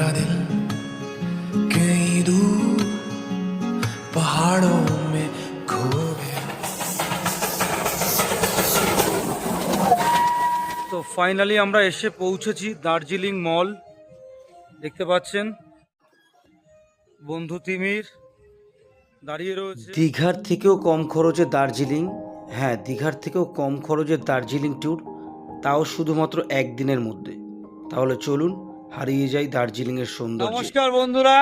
मेरा दिल कहीं दूर पहाड़ों में खो गया তো ফাইনালি আমরা এসে পৌঁছেছি দার্জিলিং মল দেখতে পাচ্ছেন বন্ধু তিমির দাঁড়িয়ে রয়েছে দীঘার থেকেও কম খরচে দার্জিলিং হ্যাঁ দীঘার থেকেও কম খরচে দার্জিলিং ট্যুর তাও শুধুমাত্র একদিনের মধ্যে তাহলে চলুন হারিয়ে যাই দার্জিলিংয়ের সৌন্দর্য। নমস্কার বন্ধুরা,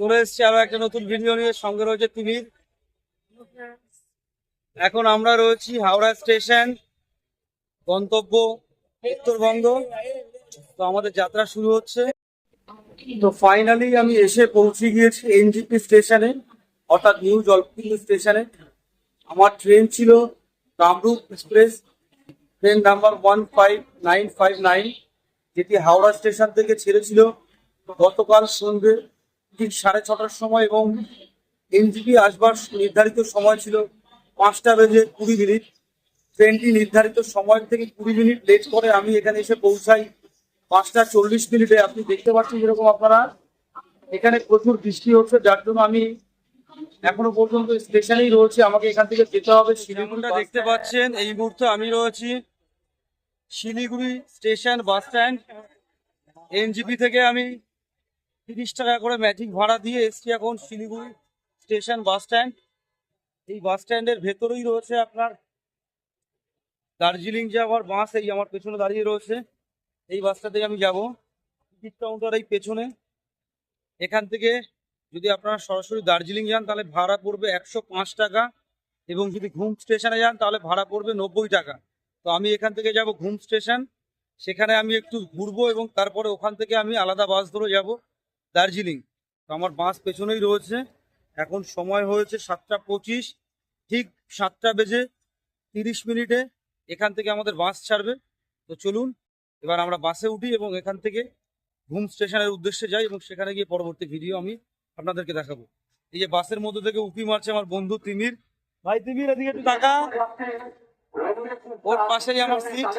চলে এসেছি আরও একটা নতুন ভিডিও নিয়ে। সঙ্গে রয়েছে তিমির। এখন আমরা রয়েছি হাওড়া স্টেশন, গন্তব্য উত্তরবঙ্গ। তো আমাদের যাত্রা শুরু হচ্ছে। তো ফাইনালি আমি এসে পৌঁছে গিয়েছি এনজিপি স্টেশনে, অর্থাৎ নিউ জলপাইগুড়ি স্টেশনে। আমার ট্রেন ছিল Kamrup express train number one five nine five nine যেটি হাওড়া স্টেশন থেকে ছেড়েছিল গতকাল সন্ধ্যে ঠিক সাড়ে ছটার সময় এবং এনজিপি আসবার নির্ধারিত সময় ছিল পাঁচটা বেজে কুড়ি মিনিট। ট্রেনটি নির্ধারিত সময় থেকে কুড়ি মিনিট লেট করে আমি এখানে এসে পৌঁছাই। পাঁচটা চল্লিশ মিনিটে আপনি দেখতে পাচ্ছেন যেরকম আপনারা। এখানে প্রচুর বৃষ্টি হচ্ছে, যার জন্য আমি এখনও পর্যন্ত স্টেশনেই রয়েছে। আমাকে এখান থেকে যেতে হবে। শিলিগুড়িটা দেখতে পাচ্ছেন, এই মুহূর্তে আমি রয়েছি। Siliguri station bus stand, NJP থেকে আমি তিরিশ টাকা করে ম্যাজিক ভাড়া দিয়ে এসছি এখন শিলিগুড়ি স্টেশন বাস স্ট্যান্ড। এই বাস স্ট্যান্ডের ভেতরেই রয়েছে আপনার দার্জিলিং যাওয়ার বাস, এই আমার পেছনে দাঁড়িয়ে রয়েছে। এই বাসটা থেকে আমি যাব। টিকিট কাউন্টার এই পেছনে। এখান থেকে যদি আপনারা সরাসরি দার্জিলিং যান, তাহলে ভাড়া পড়বে একশো পাঁচ টাকা। এবং যদি ঘুম স্টেশনে যান, তাহলে ভাড়া পড়বে নব্বই টাকা। তো আমি এখান থেকে যাব ঘুম স্টেশন। সেখানে আমি একটু ঘুরবো এবং তারপরে ওখান থেকে আমি আলাদা বাস ধরে যাব দার্জিলিং। তো আমার বাস পেছনেই রয়েছে। এখন সময় হয়েছে সাতটা পঁচিশ, ঠিক সাতটা বেজে তিরিশ মিনিটে এখান থেকে আমাদের বাস ছাড়বে। তো চলুন, এবার আমরা বাসে উঠি এবং এখান থেকে ঘুম স্টেশনের উদ্দেশ্যে যাই এবং সেখানে গিয়ে পরবর্তী ভিডিও আমি আপনাদেরকে দেখাবো। এই যে বাসের মধ্যে থেকে উঁকি মারছে আমার বন্ধু তিমির। ভাই তিমির, এদিকে একটু টাকা ওর পাশেই আমার সিট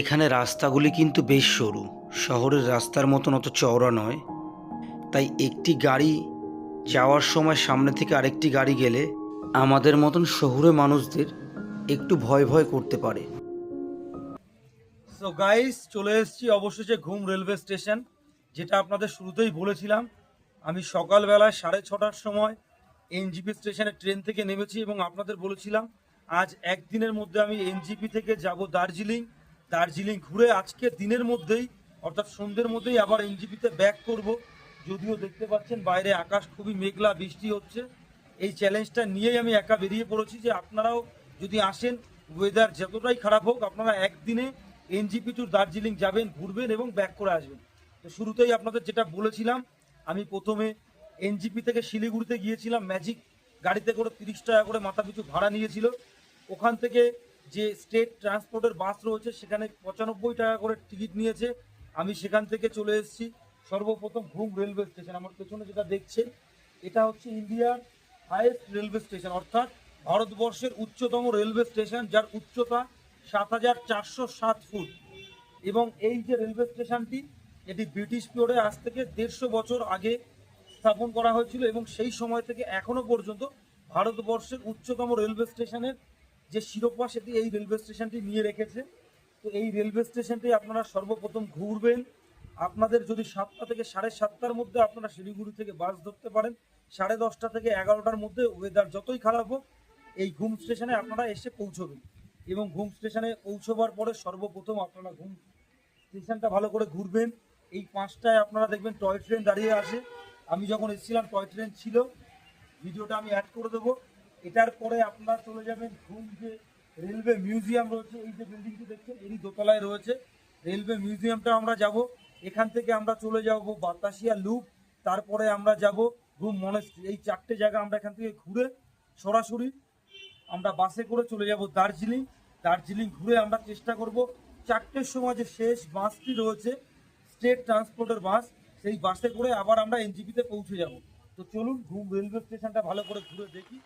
এখানে রাস্তাগুলি কিন্তু বেশ সরু। শহরের রাস্তার মতন অত চওড়া নয়। তাই একটি গাড়ি যাওয়ার সময় সামনে থেকে আরেকটি গাড়ি গেলে আমাদের মতন শহুরে মানুষদের একটু ভয় ভয় করতে পারে। সো গাইস চলে এসেছি অবশেষে ঘুম রেলওয়ে স্টেশন। যেটা আপনাদের শুরুতেই বলেছিলাম, আমি সকালবেলায় সাড়ে ছটার সময় এনজিপি স্টেশনে ট্রেন থেকে নেমেছি এবং আপনাদের বলেছিলাম, আজ একদিনের মধ্যে আমি এনজিপি থেকে যাব দার্জিলিং। দার্জিলিং ঘুরে আজকে দিনের মধ্যেই, অর্থাৎ সন্ধ্যের মধ্যেই আবার এনজিপিতে ব্যাক করব। যদিও দেখতে পাচ্ছেন বাইরে আকাশ খুবই মেঘলা, বৃষ্টি হচ্ছে। এই চ্যালেঞ্জটা নিয়েই আমি একা বেরিয়ে পড়েছি যে আপনারাও যদি আসেন ওয়েদার যতটাই খারাপ হোক, আপনারা একদিনে এনজিপি টু দার্জিলিং যাবেন, ঘুরবেন এবং ব্যাক করে আসবেন। তো শুরুতেই আপনাদের যেটা বলেছিলাম, আমি প্রথমে এনজিপি থেকে শিলিগুড়িতে গিয়েছিলাম। ম্যাজিক গাড়িতে করে তিরিশ টাকা করে মাথা পিছু ভাড়া নিয়েছিল। ওখান থেকে যে স্টেট ট্রান্সপোর্টের বাস রয়েছে, সেখানে পঁচানব্বই টাকা করে টিকিট নিয়েছে। আমি সেখান থেকে চলে এসেছি। সর্বপ্রথম ঘুম রেলওয়ে স্টেশন আমার পেছনে যেটা দেখছে, এটা হচ্ছে ইন্ডিয়ার হাইয়েস্ট রেলওয়ে স্টেশন অর্থাৎ ভারতবর্ষের উচ্চতম রেলওয়ে স্টেশন যার উচ্চতা সাত হাজার চারশো সাত ফুট। এবং এই যে রেলওয়ে স্টেশনটি এটি ব্রিটিশ পিরিয়ডে আজ থেকে দেড়শো বছর আগে স্থাপন করা হয়েছিল এবং সেই সময় থেকে এখনও পর্যন্ত ভারতবর্ষের উচ্চতম রেলওয়ে স্টেশনের যে শিরোপা সেটি এই রেলওয়ে স্টেশনটি নিয়ে রেখেছে। তো এই রেলওয়ে স্টেশনটি আপনারা সর্বপ্রথম ঘুরবেন। আপনাদের যদি সাতটা থেকে সাড়ে সাতটার মধ্যে আপনারা শিলিগুড়ি থেকে বাস ধরতে পারেন, সাড়ে দশটা থেকে এগারোটার মধ্যে ওয়েদার যতই খারাপ হোক, এই ঘুম স্টেশনে আপনারা এসে পৌঁছবেন। এবং ঘুম স্টেশনে পৌঁছবার পরে সর্বপ্রথম আপনারা ঘুম স্টেশনটা ভালো করে ঘুরবেন। এই পাঁচটায় আপনারা দেখবেন টয় ট্রেন দাঁড়িয়ে আসে আমি যখন এসেছিলাম, টয় ট্রেন ছিল। ভিডিওটা আমি অ্যাড করে দেবো। এটার পরে আপনারা চলে যাবেন ঘুম যে রেলওয়ে মিউজিয়াম রয়েছে, এই যে বিল্ডিংটি দেখছেন, এরই দোতলায় রয়েছে। রেলওয়ে মিউজিয়ামটা আমরা যাব, এখান থেকে আমরা চলে যাব বাতাসিয়া লুপ, তারপরে আমরা যাব ঘুম মনেস্ট্রি। এই চারটে জায়গা আমরা এখান থেকে ঘুরে সরাসরি আমরা বাসে করে চলে যাব দার্জিলিং। দার্জিলিং ঘুরে আমরা চেষ্টা করব চারটের সময় যে শেষ বাসটি রয়েছে, স্টেট ট্রান্সপোর্টের বাস, সেই বাসে করে আবার আমরা এনজিপিতে পৌঁছে যাব। তো চলুন, ঘুম রেলওয়ে স্টেশনটা ভালো করে ঘুরে দেখি।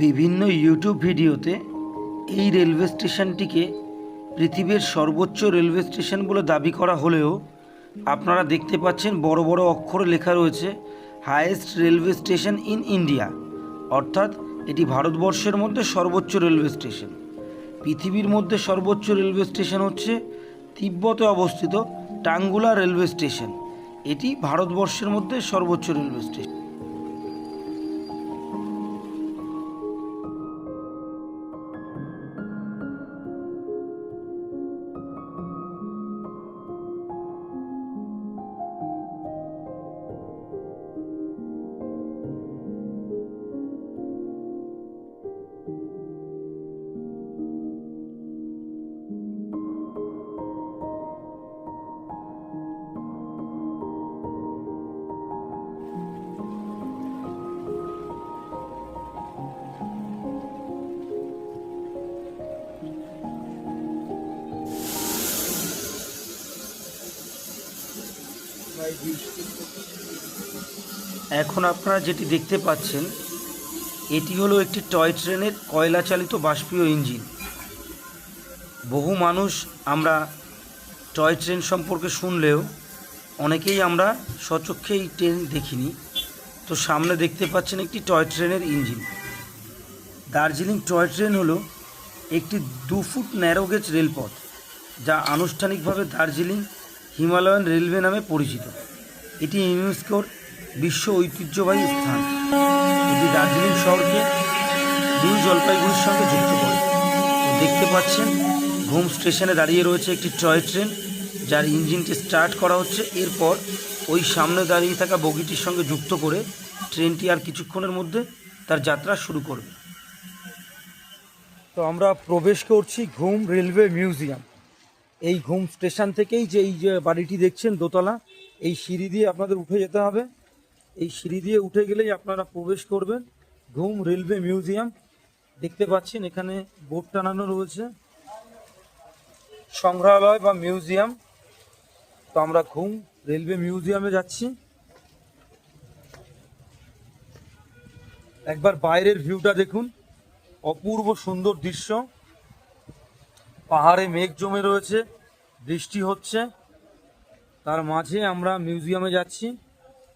বিভিন্ন ইউটিউব ভিডিওতে এই রেলওয়ে স্টেশনটিকে পৃথিবীর সর্বোচ্চ রেলওয়ে স্টেশন বলে দাবি করা হলেও আপনারা দেখতে পাচ্ছেন বড় বড় অক্ষরে লেখা রয়েছে highest railway station in India অর্থাৎ এটি ভারতবর্ষের মধ্যে সর্বোচ্চ রেলওয়ে স্টেশন পৃথিবীর মধ্যে সর্বোচ্চ রেলওয়ে স্টেশন হচ্ছে তিব্বতে অবস্থিত টাঙ্গুলা রেলওয়ে স্টেশন এটি ভারতবর্ষের মধ্যে সর্বোচ্চ রেলওয়ে স্টেশন। এখন আপনারা যেটি দেখতে পাচ্ছেন, এটি হলো একটি টয় ট্রেনের কয়লা চালিত বাষ্পীয় ইঞ্জিন। বহু মানুষ আমরা টয় ট্রেন সম্পর্কে শুনলেও অনেকেই আমরা সচক্ষে এই ট্রেন দেখিনি। তো সামনে দেখতে পাচ্ছেন একটি টয় ট্রেনের ইঞ্জিন। দার্জিলিং টয় ট্রেন হলো একটি দু ফুট ন্যারোগেজ রেলপথ, যা আনুষ্ঠানিকভাবে দার্জিলিং হিমালয়ান রেলওয়ে নামে পরিচিত। এটি ইউনেস্কোর বিশ্ব ঐতিহ্যবাহী স্থান। এটি দার্জিলিং শহরকে দুই জলপাইগুড়ির সঙ্গে যুক্ত করে। দেখতে পাচ্ছেন, ঘুম স্টেশনে দাঁড়িয়ে রয়েছে একটি টয় ট্রেন, যার ইঞ্জিনটি স্টার্ট করা হচ্ছে। এরপর ওই সামনে দাঁড়িয়ে থাকা বগিটির সঙ্গে যুক্ত করে ট্রেনটি আর কিছুক্ষণের মধ্যে তার যাত্রা শুরু করবে। তো আমরা প্রবেশ করছি ঘুম রেলওয়ে মিউজিয়াম। এই ঘুম স্টেশন থেকেই যে এই যে বাড়িটি দেখছেন দোতলা, এই সিঁড়ি দিয়ে আপনাদের উঠে যেতে হবে। এই সিঁড়ি দিয়ে উঠে গেলেই আপনারা প্রবেশ করবেন। ঘুম রেলওয়ে মিউজিয়াম, দেখতে পাচ্ছেন এখানে বোর্ড টানানো রয়েছে। সংগ্রহালয় বা মিউজিয়াম। তো আমরা ঘুম রেলওয়ে মিউজিয়ামে যাচ্ছি। একবার বাইরের ভিউটা দেখুন। অপূর্ব সুন্দর দৃশ্য। পাহাড়ে মেঘ জমে রয়েছে, বৃষ্টি হচ্ছে। তার মাঝে আমরা মিউজিয়ামে যাচ্ছি,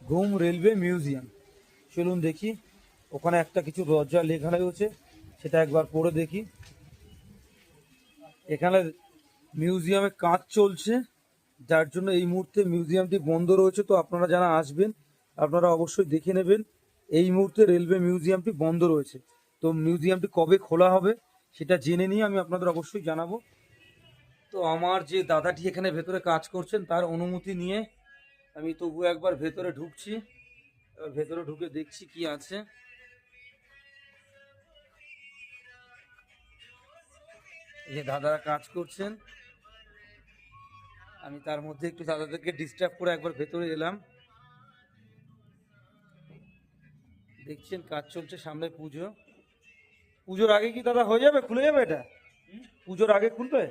ঘুম রেলওয়ে মিউজিয়াম। চলুন দেখি, ওখানে একটা কিছু দরজা লেখা রয়েছে, সেটা একবার পড়ে দেখি। এখানে মিউজিয়ামে কাজ চলছে, যার জন্য এই মুহূর্তে মিউজিয়ামটি বন্ধ রয়েছে। তো আপনারা যারা আসবেন, আপনারা অবশ্যই দেখে নেবেন, এই মুহূর্তে রেলওয়ে মিউজিয়ামটি বন্ধ রয়েছে। তো মিউজিয়ামটি কবে খোলা হবে সেটা জেনে নিয়ে আমি আপনাদের অবশ্যই জানাব। তো আমার যে দাদাটি এখানে ভেতরে কাজ করছেন, তার অনুমতি নিয়ে আমি তবু একবার ভেতরে ঢুকছি। এবার ভেতরে ঢুকে দেখছি কি আছে। যে দাদারা কাজ করছেন। আমি তার মধ্যে একটু দাদাদেরকে ডিস্টার্ব করে একবার ভেতরে এলাম। দেখছেন, কাজ চলছে সামনে পুজো। পুজোর আগে কি দাদা হয়ে যাবে? খুলে যাবে এটা? পুজোর আগে খুলবে?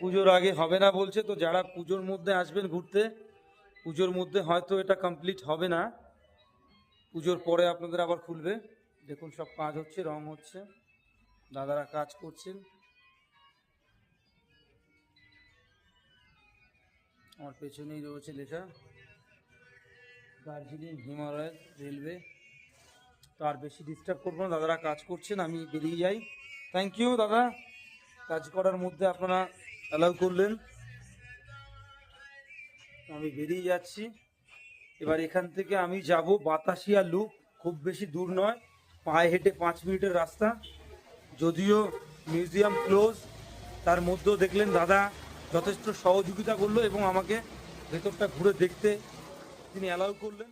পুজোর আগে হবে না বলছে, তো যারা পুজোর মধ্যে আসবেন ঘুরতে, পুজোর মধ্যে হয়তো এটা কমপ্লিট হবে না। পুজোর পরে আপনাদের আবার খুলবে। দেখুন সব কাজ হচ্ছে, রং হচ্ছে, দাদারা কাজ করছেন। আমার পেছনেই রয়েছে লেখা, দার্জিলিং হিমালয় রেলওয়ে। তো আর বেশি ডিস্টার্ব করব না, দাদারা কাজ করছেন, আমি বেরিয়ে যাই। থ্যাংক ইউ দাদা। কাজ করার মধ্যে আপনারা অ্যালাউ করলেন। আমি বেরিয়ে যাচ্ছি। এবার এখান থেকে আমি যাব বাতাসিয়া লুপ খুব বেশি দূর নয়, পায়ে হেঁটে পাঁচ মিনিটের রাস্তা। যদিও মিউজিয়াম ক্লোজ তার মধ্যেও দেখলেন দাদা যথেষ্ট সহযোগিতা করল এবং আমাকে ভেতরটা ঘুরে দেখতে তিনি অ্যালাউ করলেন।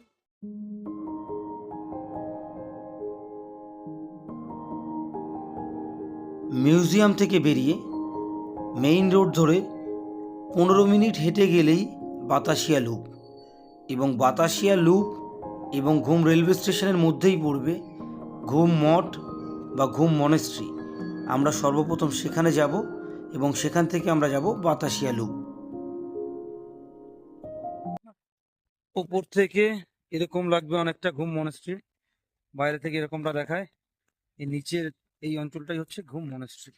মিউজিয়াম থেকে বেরিয়ে মেইন রোড ধরে পনেরো মিনিট হেঁটে গেলেই বাতাসিয়া লুপ এবং বাতাসিয়া লুপ এবং ঘুম রেলওয়ে স্টেশনের মধ্যেই পড়বে ঘুম মঠ বা ঘুম মনেস্ট্রি আমরা সর্বপ্রথম সেখানে যাব এবং সেখান থেকে আমরা যাব বাতাসিয়া লুপ। ওপর থেকে এরকম লাগবে অনেকটা ঘুম মনেস্ট্রি বাইরে থেকে এরকমটা দেখায়। এই নিচের এই অঞ্চলটাই হচ্ছে ঘুম মনেস্ট্রি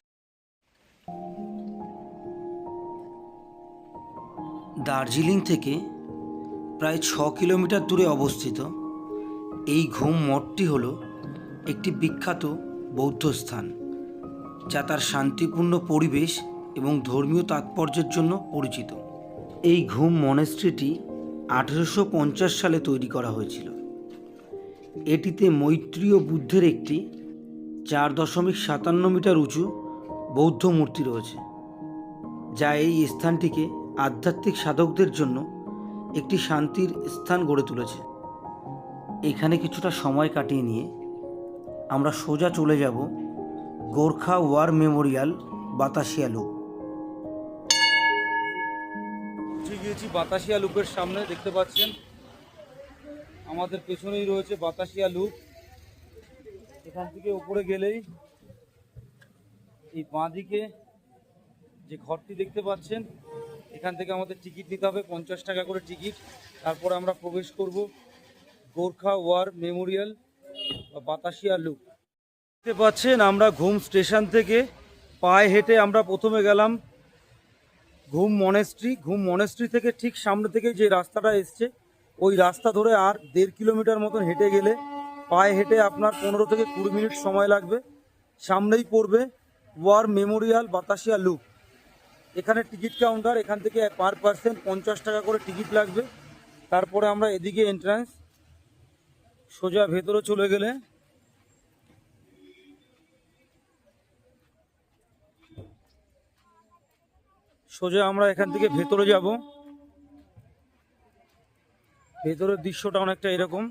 দার্জিলিং থেকে প্রায় ছ কিলোমিটার দূরে অবস্থিত এই ঘুম মঠটি হল একটি বিখ্যাত বৌদ্ধ স্থান, যা তার শান্তিপূর্ণ পরিবেশ এবং ধর্মীয় তাৎপর্যের জন্য পরিচিত। এই ঘুম মনেস্ট্রিটি আঠেরোশো পঞ্চাশ সালে তৈরি করা হয়েছিল। এটিতে মৈত্রীয় বুদ্ধের একটি চার দশমিক সাতান্ন মিটার উঁচু বৌদ্ধ মূর্তি রয়েছে, যা এই স্থানটিকে আধ্যাত্মিক সাধকদের জন্য একটি শান্তির স্থান গড়ে তুলেছে। এখানে কিছুটা সময় কাটিয়ে নিয়ে আমরা সোজা চলে যাব Gorkha war memorial Batasia loop. গিয়েছি বাতাসিয়া লুপের সামনে দেখতে পাচ্ছেন, আমাদের পেছনেই রয়েছে বাতাসিয়া লুপ। এখান থেকে উপরে গেলেই এই বাঁদিকে যে ঘরটি দেখতে পাচ্ছেন, এখান থেকে আমাদের টিকিট নিতে হবে, পঞ্চাশ টাকা করে টিকিট। তারপরে আমরা প্রবেশ করব গোর্খা ওয়ার মেমোরিয়াল বা বাতাসিয়া লুক। দেখতে পাচ্ছেন আমরা ঘুম স্টেশন থেকে পায়ে হেঁটে আমরা প্রথমে গেলাম ঘুম মনেস্ট্রি। ঘুম মনেস্ট্রি থেকে ঠিক সামনে থেকে যে রাস্তাটা এসছে, ওই রাস্তা ধরে আর দেড় কিলোমিটার মতন হেঁটে গেলে পায়ে হেঁটে আপনার পনেরো থেকে কুড়ি মিনিট সময় লাগবে। সামনেই পড়বে ওয়ার মেমোরিয়াল বাতাসিয়া লুপ। এখানে টিকিট কাউন্টার, এখান থেকে পার পার্সন পঞ্চাশ টাকা করে টিকিট লাগবে। তারপরে আমরা এদিকে এন্ট্রান্স সোজা ভেতরে চলে গেলে সোজা আমরা এখান থেকে ভেতরে যাব। ভেতরের দৃশ্যটা অনেকটা এরকম।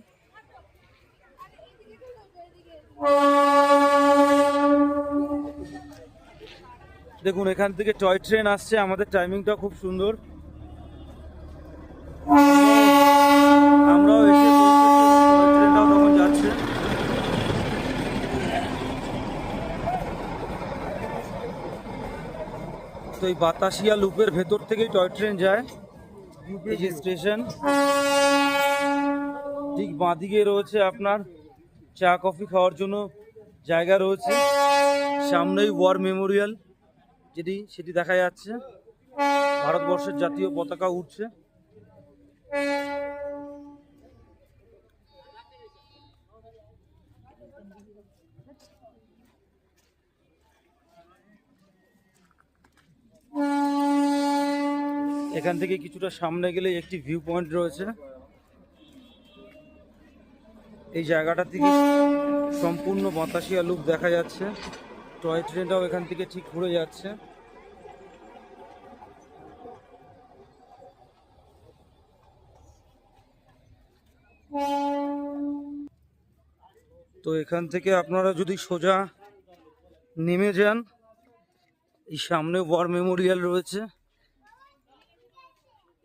দেখুন, এখান থেকে টয় ট্রেন আসছে, আমাদের টাইমিংটা খুব সুন্দর। আমরাও তো এই বাতাসিয়া লুপের ভেতর থেকেই টয় ট্রেন যায় স্টেশন। ঠিক বাঁদিকে রয়েছে আপনার চা, কফি খাওয়ার জন্য জায়গা রয়েছে। সামনেই ওয়ার মেমোরিয়াল যেটি, সেটি দেখা যাচ্ছে। ভারতবর্ষের জাতীয় পতাকা উঠছে এখান থেকে কিছুটা সামনে গেলে একটি ভিউ পয়েন্ট রয়েছে। এই জায়গাটা থেকে সম্পূর্ণ বাতাসিয়া লুক দেখা যাচ্ছে। টয় ট্রেনটাও এখান থেকে ঠিক ঘুরে যাচ্ছে। তো এখান থেকে আপনারা যদি সোজা নেমে যান, এই সামনে ওয়ার মেমোরিয়াল রয়েছে।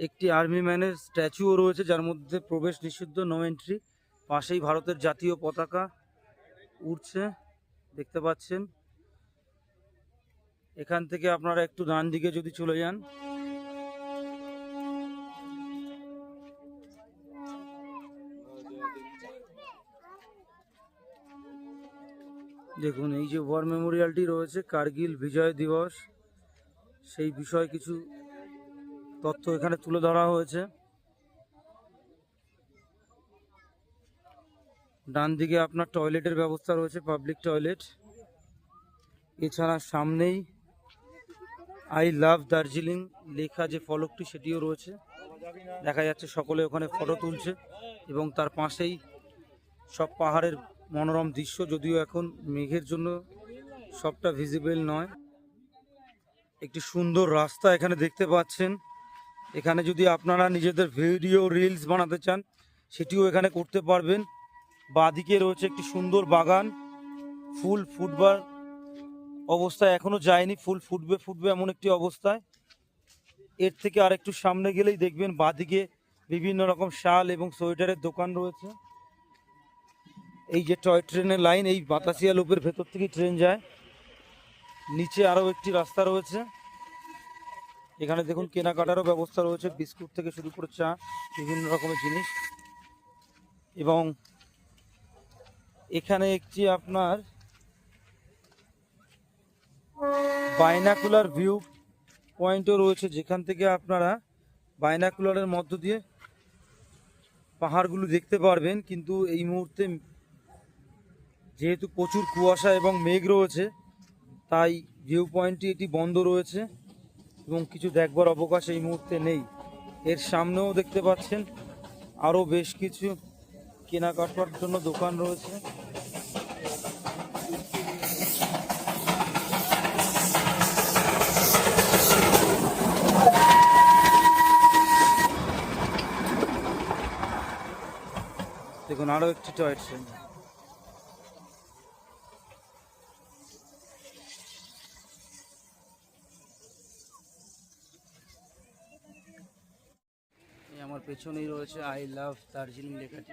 একটি আর্মি ম্যানের স্ট্যাচুও রয়েছে, যার মধ্যে প্রবেশ নিষিদ্ধ নো এন্ট্রি পাশেই ভারতের জাতীয় পতাকা উড়ছে, দেখতে পাচ্ছেন। এখান থেকে আপনারা একটু ডান দিকে যদি চলে যান। দেখুন, এই যে ওয়ার মেমোরিয়ালটি রয়েছে, কার্গিল বিজয় দিবস, সেই বিষয়ে কিছু তথ্য এখানে তুলে ধরা হয়েছে। ডান দিকে আপনার টয়লেটের ব্যবস্থা রয়েছে পাবলিক টয়লেট এছাড়া সামনেই আই লাভ দার্জিলিং লেখা যে ফলকটি সেটিও রয়েছে। দেখা যাচ্ছে সকলে ওখানে ফটো তুলছে এবং তার পাশেই সব পাহাড়ের মনোরম দৃশ্য, যদিও এখন মেঘের জন্য সবটা ভিজিবল নয়। একটি সুন্দর রাস্তা এখানে দেখতে পাচ্ছেন। এখানে যদি আপনারা নিজেদের ভিডিও রিলস বানাতে চান, সেটিও এখানে করতে পারবেন। বাদিকে রয়েছে একটি সুন্দর বাগান। ফুল ফুটবার অবস্থায় এখনও যায়নি। ফুল ফুটবে ফুটবে এমন একটি অবস্থায়। এর থেকে আর একটু সামনে গেলেই দেখবেন বাদিকে বিভিন্ন রকম শাল এবং সোয়েটারের দোকান রয়েছে। এই যে টয় ট্রেনের লাইন, এই বাতাসিয়া লোপের ভেতর থেকে ট্রেন যায়। নিচে আরও একটি রাস্তা রয়েছে। এখানে দেখুন কেনাকাটারও ব্যবস্থা রয়েছে। বিস্কুট থেকে শুরু করে চা, বিভিন্ন রকমের জিনিস এবং এখানে একটি আপনার বাইনাকুলার ভিউ পয়েন্টও রয়েছে, যেখান থেকে আপনারা বাইনাকুলারের মধ্য দিয়ে পাহাড়গুলো দেখতে পারবেন। কিন্তু এই মুহূর্তে যেহেতু প্রচুর কুয়াশা এবং মেঘ রয়েছে, তাই ভিউ পয়েন্টটি এটি বন্ধ রয়েছে এবং কিছু দেখবার অবকাশ এই মুহূর্তে নেই। এর সামনেও দেখতে পাচ্ছেন আরও বেশ কিছু কেনাকাটার জন্য দোকান রয়েছে। দেখুন আরও একটি টয় ট্রেন আমার পেছনেই রয়েছে আই লাভ দার্জিলিং লেখাটি।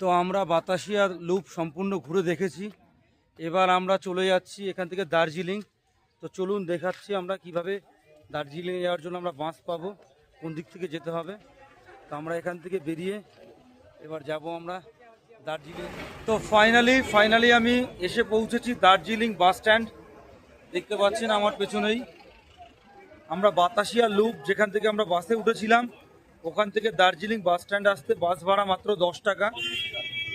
তো আমরা বাতাসিয়া লুপ সম্পূর্ণ ঘুরে দেখেছি। এবার আমরা চলে যাচ্ছি এখান থেকে দার্জিলিং। তো চলুন দেখাচ্ছি আমরা কীভাবে দার্জিলিংয়ে যাওয়ার জন্য আমরা বাস পাবো, কোন দিক থেকে যেতে হবে। তো আমরা এখান থেকে বেরিয়ে এবার যাব আমরা দার্জিলিং। তো ফাইনালি ফাইনালি আমি এসে পৌঁছেছি দার্জিলিং বাস স্ট্যান্ড। দেখতে পাচ্ছেন আমার পেছনেই। আমরা বাতাসিয়া লুপ, যেখান থেকে আমরা বাসে উঠেছিলাম। ওখান থেকে দার্জিলিং বাস স্ট্যান্ড আসতে বাস ভাড়া মাত্র দশ টাকা।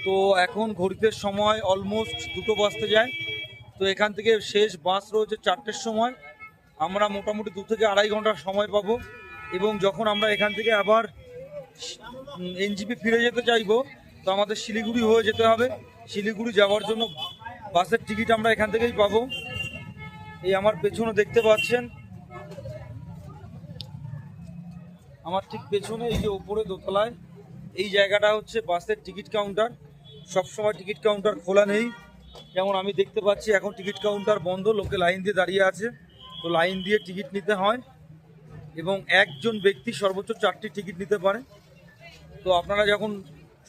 তো এখন ঘড়িতে সময় অলমোস্ট দুটো বাজতে যায়। তো এখান থেকে শেষ বাস রয়েছে চারটের সময়। আমরা মোটামুটি দু থেকে আড়াই ঘণ্টা সময় পাবো এবং যখন আমরা এখান থেকে আবার এনজিপি ফিরে যেতে চাইব, তো আমাদের শিলিগুড়ি হয়ে যেতে হবে। শিলিগুড়ি যাওয়ার জন্য বাসের টিকিট আমরা এখান থেকেই পাবো। এই আমার পেছনে দেখতে পাচ্ছেন আমার ঠিক পেছনে এই যে ওপরে দোতলায়, এই জায়গাটা হচ্ছে বাসের টিকিট কাউন্টার। সবসময় টিকিট কাউন্টার খোলা নেই। যেমন আমি দেখতে পাচ্ছি, এখন টিকিট কাউন্টার বন্ধ, লোকে লাইন দিয়ে দাঁড়িয়ে আছে। তো লাইন দিয়ে টিকিট নিতে হয় এবং একজন ব্যক্তি সর্বোচ্চ চারটি টিকিট নিতে পারে। তো আপনারা যখন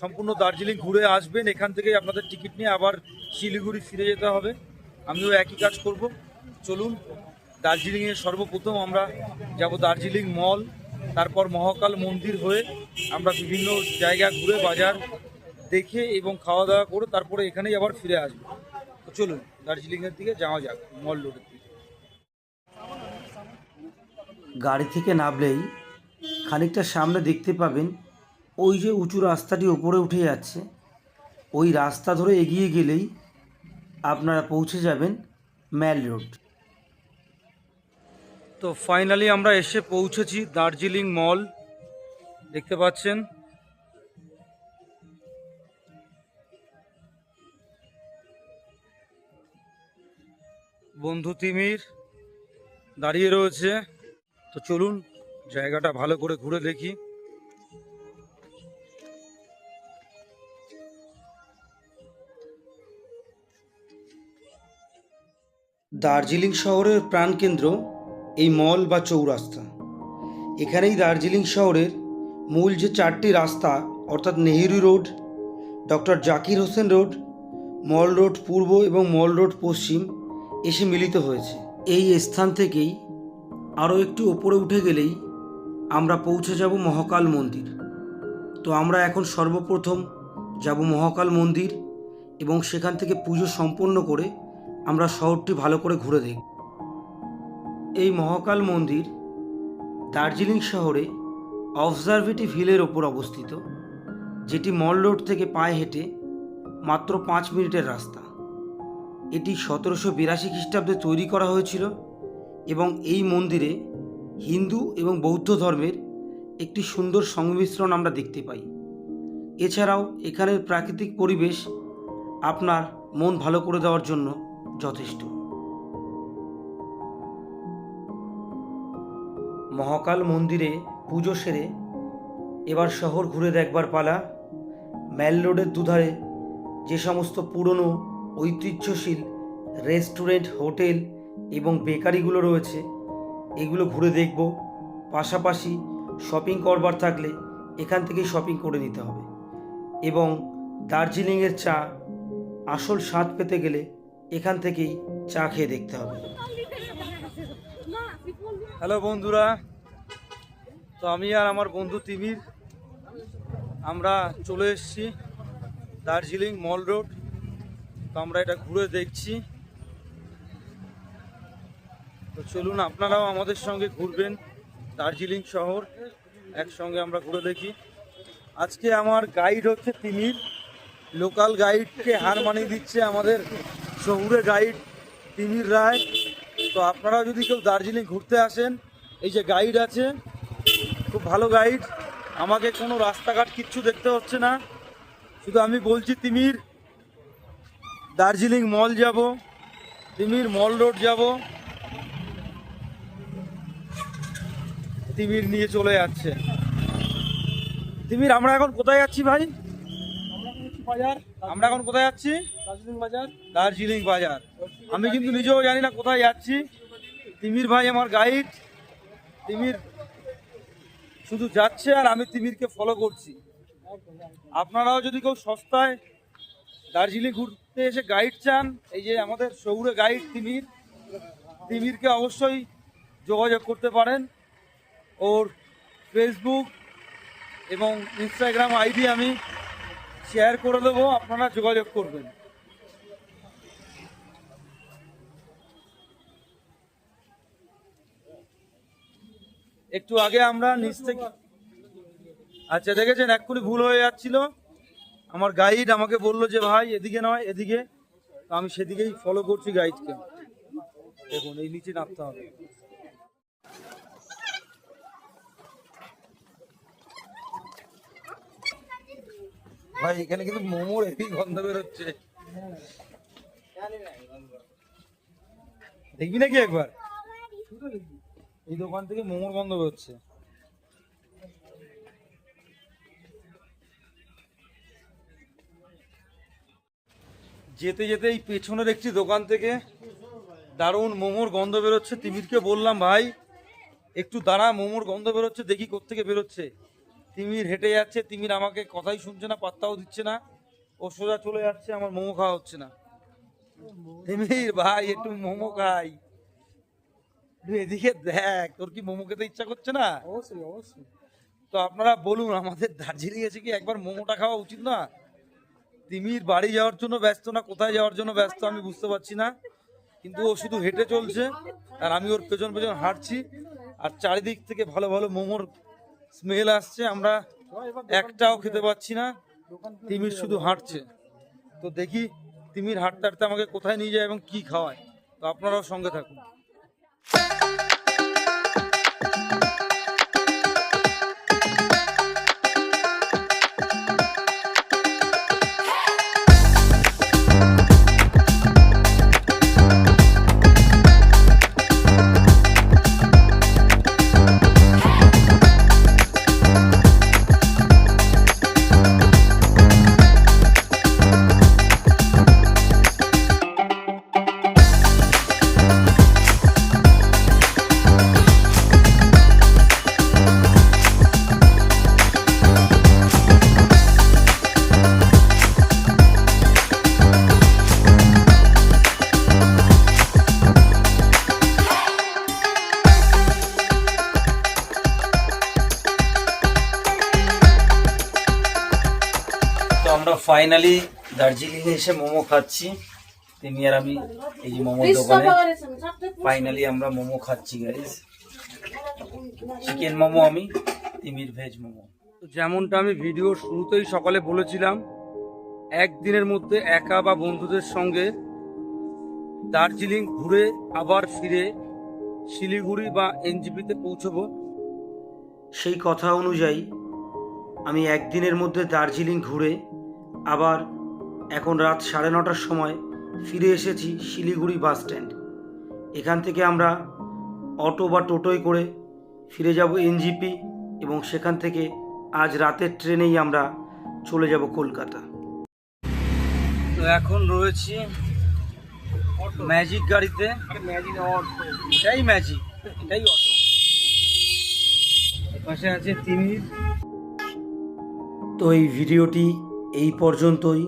সম্পূর্ণ দার্জিলিং ঘুরে আসবেন, এখান থেকেই আপনাদের টিকিট নিয়ে আবার শিলিগুড়ি ফিরে যেতে হবে। আমিও একই কাজ করব। চলুন দার্জিলিংয়ে সর্বপ্রথম আমরা যাব দার্জিলিং মল। তারপর মহাকাল মন্দির হয়ে আমরা বিভিন্ন জায়গা ঘুরে বাজার দেখে এবং খাওয়া দাওয়া করে তারপরে এখানেই আবার ফিরে আসব। তো চলুন, দার্জিলিংয়ের দিকে যাওয়া যাক, মল রোডের দিকে। গাড়ি থেকে নামলেই খানিকটা সামনে দেখতে পাবেন, ওই যে উঁচু রাস্তাটি ওপরে উঠে যাচ্ছে। ওই রাস্তা ধরে এগিয়ে গেলেই আপনারা পৌঁছে যাবেন ম্যাল রোড। তো ফাইনালি আমরা এসে পৌঁছেছি দার্জিলিং মল। দেখতে পাচ্ছেন। বন্ধু তিমির দাঁড়িয়ে রয়েছে। তো চলুন, জায়গাটা ভালো করে ঘুরে দেখি। দার্জিলিং শহরের প্রাণকেন্দ্র এই মল বা চৌরাস্তা। এখানেই দার্জিলিং শহরের মূল যে চারটি রাস্তা, অর্থাৎ Nehru road, doctor Zakir Hussain road, mall road পূর্ব এবং মল রোড পশ্চিম এসে মিলিত হয়েছে। এই স্থান থেকেই আরও একটু ওপরে উঠে গেলেই আমরা পৌঁছে যাব মহাকাল মন্দির। তো আমরা এখন সর্বপ্রথম যাব মহাকাল মন্দির এবং সেখান থেকে পুজো সম্পন্ন করে আমরা শহরটি ভালো করে ঘুরে দেখব। এই মহাকাল মন্দির দার্জিলিং শহরে অবজারভেটিভ হিলের ওপর অবস্থিত, যেটি মল রোড থেকে পায়ে হেঁটে মাত্র পাঁচ মিনিটের রাস্তা। এটি সতেরোশো বিরাশি খ্রিস্টাব্দে তৈরি করা হয়েছিল এবং এই মন্দিরে হিন্দু এবং বৌদ্ধ ধর্মের একটি সুন্দর সংমিশ্রণ আমরা দেখতে পাই। এছাড়াও এখানের প্রাকৃতিক পরিবেশ আপনার মন ভালো করে দেওয়ার জন্য যথেষ্ট। মহাকাল মন্দিরে পুজো সেরে এবার শহর ঘুরে দেখবার পালা ম্যাল রোডের দুধারে যে সমস্ত পুরনো, ঐতিহ্যশীল রেস্টুরেন্ট, হোটেল এবং বেকারিগুলো রয়েছে, এগুলো ঘুরে দেখব। পাশাপাশি শপিং করবার থাকলে এখান থেকেই শপিং করে নিতে হবে এবং দার্জিলিংয়ের চা আসল স্বাদ পেতে গেলে এখান থেকেই চা খেয়ে দেখতে হবে। হ্যালো বন্ধুরা, তো আমি আর আমার বন্ধু তিমির, আমরা চলে এসেছি দার্জিলিং মল রোড, তো আমরা এটা ঘুরে দেখছি। তো চলুন, আপনারাও আমাদের সঙ্গে ঘুরবেন দার্জিলিং শহর, একসঙ্গে আমরা ঘুরে দেখি। আজকে আমার গাইড হচ্ছে তিমির লোকাল গাইডকে হার মানিয়ে দিচ্ছে আমাদের শহুরে গাইড তিমির রায়। তো আপনারা যদি কেউ দার্জিলিং ঘুরতে আসেন এই যে গাইড আছে খুব ভালো গাইড আমাকে কোনো রাস্তাঘাট কিচ্ছু দেখতে হচ্ছে না। শুধু আমি বলছি তিমির দার্জিলিং মল যাব তিমির মল রোড যাব। তিমির নিয়ে চলে যাচ্ছে। তিমির আমরা এখন কোথায় যাচ্ছি ভাই? বাজার। আমরা এখন কোথায় যাচ্ছি? দার্জিলিং বাজার। দার্জিলিং বাজার। আমি কিন্তু নিজেও জানি না কোথায় যাচ্ছি। তিমির ভাই আমার গাইড তিমির শুধু যাচ্ছে আর আমি তিমিরকে ফলো করছি। আপনারাও যদি কেউ সস্তায় দার্জিলিং ঘুরতে এসে গাইড চান, এই যে আমাদের শহুরে গাইড তিমির, তিমিরকে অবশ্যই যোগাযোগ করতে পারেন। ওর ফেসবুক এবং ইনস্টাগ্রাম আইডি আমি শেয়ার করে দেবো, আপনারা যোগাযোগ করবেন। একটু আগে আমরা নিচ থেকে আচ্ছা দেখেছেন? এক্ষুনি ভুল হয়ে যাচ্ছিল। আমার গাইড আমাকে বলল যে, ভাই, এদিকে নয়, এদিকে। আমি সেদিকেই ফলো করছি গাইডকে দেখুন, এই নিচে নামতে হবে। ভাই, এখানে কিন্তু মোমোর হেভি গন্ধ বেরোচ্ছে। দেখবি নাকি একবার? এই দোকান থেকে মোমোর গন্ধ বেরোচ্ছে। যেতে যেতে এই পেছনের একটি দোকান থেকে দারুণ মোমোর গন্ধ বেরোচ্ছে। তিমিরকে বললাম, ভাই, একটু দাঁড়া, মোমোর গন্ধ বেরোচ্ছে, দেখি কোত্থেকে বেরোচ্ছে। তিমির হেঁটে যাচ্ছে, তিমির আমাকে কথাই শুনছে না, পাত্তাও দিচ্ছে না, ও সোজা চলে যাচ্ছে, আমার মোমো খাওয়া হচ্ছে না। তিমির, ভাই, একটু মোমো খাই। এদিকে দেখ তোর কি মোমো খেতে ইচ্ছা করছে না? অবশ্যই অবশ্যই। তো আপনারা বলুন আমাদের দার্জিলিং এসে কি একবার মোমোটা খাওয়া উচিত না? তিমির বাড়ি যাওয়ার জন্য ব্যস্ত না কোথায় যাওয়ার জন্য ব্যস্ত আমি বুঝতে পারছি না। কিন্তু ও শুধু হেঁটে চলছে আর আমি ওর পেছন পেছন হাঁটছি আর চারিদিক থেকে ভালো ভালো মোমোর স্মেল আসছে আমরা একটাও খেতে পাচ্ছি না তিমির শুধু হাঁটছে। তো দেখি তিমির হাঁটতে হাঁটতে আমাকে কোথায় নিয়ে যায় এবং কি খাওয়ায় তো আপনারাও সঙ্গে থাকুন। ফাইনালি দার্জিলিংয়ে এসে মোমো খাচ্ছি। তিনি আর আমি এই যে মোমোর দোকানে। ফাইনালি আমরা মোমো খাচ্ছি গাইস চিকেন মোমো আমি তিমির ভেজ মোমো। তো যেমনটা আমি ভিডিওর শুরুতেই সকালে বলেছিলাম একদিনের মধ্যে একা বা বন্ধুদের সঙ্গে দার্জিলিং ঘুরে আবার ফিরে শিলিগুড়ি বা এনজিপিতে পৌঁছবো। সেই কথা অনুযায়ী আমি একদিনের মধ্যে দার্জিলিং ঘুরে আবার এখন রাত সাড়ে নটার সময় ফিরে এসেছি শিলিগুড়ি বাস স্ট্যান্ড। এখান থেকে আমরা অটো বা টোটোয় করে ফিরে যাব এনজিপি এবং সেখান থেকে আজ রাতের ট্রেনেই আমরা চলে যাব কলকাতা। তো এখন রয়েছি ম্যাজিক গাড়িতে। এটাই ম্যাজিক, এটাই অটো। পাশে আছে তিমির। তো এই ভিডিওটি এই পর্যন্তই।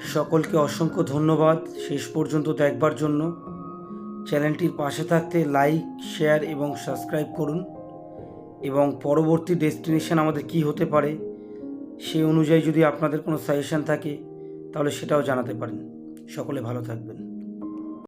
সকলকে অসংখ্য ধন্যবাদ শেষ পর্যন্ত দেখবার জন্য। চ্যানেলটির পাশে থাকতে লাইক, শেয়ার এবং সাবস্ক্রাইব করুন। এবং পরবর্তী ডেস্টিনেশন আমাদের কি হতে পারে, সে অনুযায়ী যদি আপনাদের কোনো সাজেশান থাকে, তাহলে সেটাও জানাতে পারেন। সকলে ভালো থাকবেন।